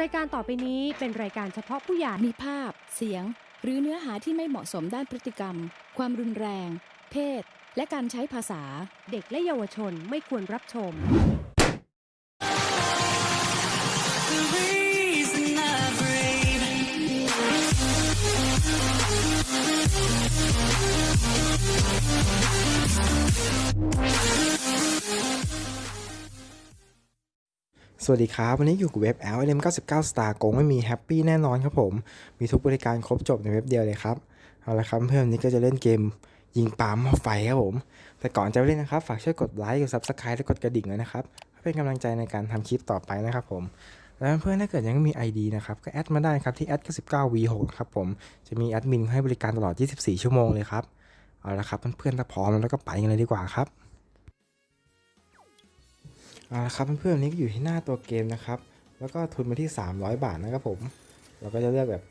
รายการต่อไปนี้เป็นรายการเฉพาะผู้ใหญ่มีภาพ เสียง หรือเนื้อหาที่ไม่เหมาะสมด้านพฤติกรรม ความรุนแรง เพศ และการใช้ภาษา เด็กและเยาวชนไม่ควรรับชม สวัสดีครับ วันนี้อยู่กับเว็บ LLM 99 Star โกงไม่มีแฮปปี้แน่นอนครับผม มีทุกบริการครบจบในเว็บเดียวเลยครับ เอาละครับเพื่อนนี้ก็จะเล่นเกมยิงปามหม้อไฟครับผม แต่ก่อนจะเล่นนะครับ ฝากช่วยกดไลค์กด Subscribe และกดกระดิ่งด้วยนะครับเพื่อเป็นกำลังใจในการทำคลิปต่อไปนะครับผม แล้วเพื่อนๆถ้าเกิดยังไม่มี ID นะครับ ก็แอดมาได้ครับที่แอด99 V6 นะครับผม จะมีแอดมินให้บริการตลอด 24 ชั่วโมงเลยครับ เอาละครับเพื่อนๆถ้าพร้อมแล้วก็ไปกันเลยดีกว่าครับ เอาละครับเพื่อนๆนนี้ก็อยู่ที่หน้าตัวเกมนะครับ แล้วก็ทุนมาที่ 300 บาทนะครับผม เราก็จะเลือกแบบ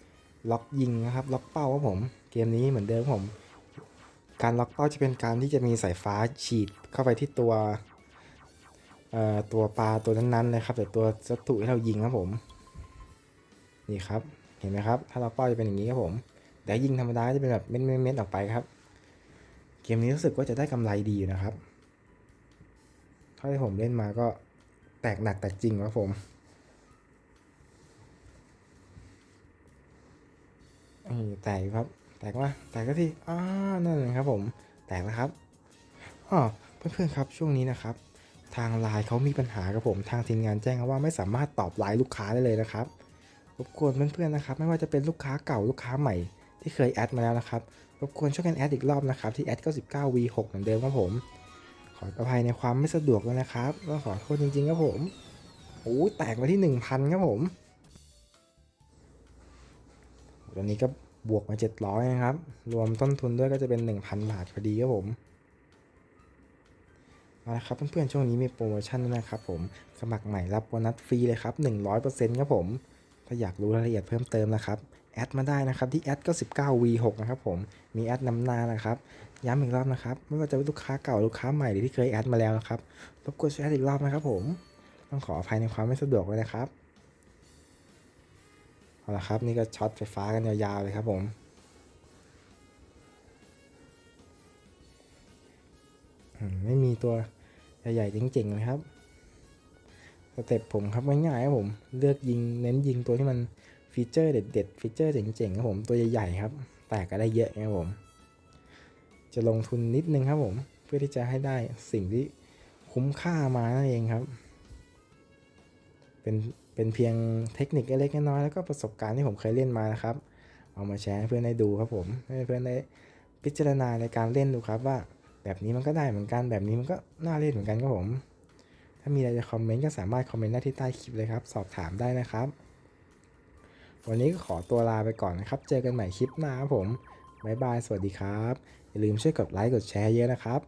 ล็อกยิงนะครับ ล็อกเป้าครับผม เกมนี้เหมือนเดิมครับผม การล็อกเป้าจะเป็นการที่จะมีสายฟ้าฉีดเข้าไปที่ตัวตัวปลาตัวนั้นๆเลยครับ แต่ตัวศัตรูที่เรายิงครับผม นี่ครับ เห็นไหมครับ ถ้าล็อกเป้าจะเป็นอย่างนี้ครับผม แต่ยิงธรรมดาจะเป็นแบบเม็ดๆๆออกไปครับ เกมนี้รู้สึกว่าจะได้กำไรดีอยู่นะครับ เท่าที่ผมเล่นมาก็แตกหนักแตกจริงครับผม แตกครับ แตกว่าแตกก็ที่อ่านั่นเลยครับผม แตกแล้วครับอ๋อเพื่อนๆครับช่วงนี้นะครับ ทางไลน์เขามีปัญหากับผม ทางทีมงานแจ้งว่าไม่สามารถตอบไลน์ลูกค้าได้เลยนะครับรบกวนเพื่อนๆนะครับ ไม่ว่าจะเป็นลูกค้าเก่าลูกค้าใหม่ที่เคยแอดมาแล้วนะครับรบกวนช่วยกันแอดอีกรอบนะครับที่แอด99 V6 เหมือนเดิมครับผม ขออภัยในความไม่สะดวกด้วยนะครับก็ขอโทษจริงๆครับผมโอ้แตกมาที่ 1,000 ครับผมตอนนี้ก็บวกมา 700 นะครับ รวมต้นทุนด้วยก็จะเป็น 1,000 บาทพอดีครับผมเอาละครับเพื่อนๆ ช่วงนี้มีโปรโมชั่นด้วยนะครับผม สมัครใหม่รับโบนัสฟรีเลยครับ 100%ครับผม ถ้าอยากรู้รายละเอียดเพิ่มเติมนะครับ แอดมาได้นะครับที่แอดก็ 19V6 นะครับผมมีแอดนำหน้านะครับ ย้ำอีกรอบนะครับ ไม่ว่าจะเป็นลูกค้าเก่าลูกค้าใหม่หรือที่เคยแอดมาแล้วนะครับรบกวนช่วยแอดอีกรอบนะครับผมต้องขออภัยในความไม่สะดวกด้วยนะครับเอาละครับนี่ก็ช็อตไฟฟ้ากันยาวๆเลยครับผมอืมไม่มีตัวใหญ่ๆจริงๆเลยครับสเต็ปผมครับง่ายๆครับผม เลือกยิงเน้นยิงตัวที่มัน ฟีเจอร์เด็ดๆฟีเจอร์เจ๋งๆครับผมตัวใหญ่ๆครับ แตกก็ได้เยอะครับผม จะลงทุนนิดนึงครับผม เพื่อที่จะให้ได้สิ่งที่คุ้มค่ามานั่นเองครับ เป็นเป็นเพียงเทคนิคเล็กๆน้อยๆแล้วก็ประสบการณ์ที่ผมเคยเล่นมานะครับ เอามาแชร์ให้เพื่อนได้ดูครับผมให้เพื่อนได้พิจารณาในการเล่นดูครับว่า แบบนี้มันก็ได้เหมือนกันแบบนี้มันก็น่าเล่นเหมือนกันครับผม ถ้ามีอะไรจะคอมเมนต์ก็สามารถคอมเมนต์ได้ที่ใต้คลิปเลยครับ สอบถามได้นะครับ วันนี้ก็ขอตัวลาไปก่อนนะครับ เจอกันใหม่คลิปหน้าครับผม บ๊ายบาย สวัสดีครับ อย่าลืมช่วยกดไลค์ กดแชร์เยอะนะครับ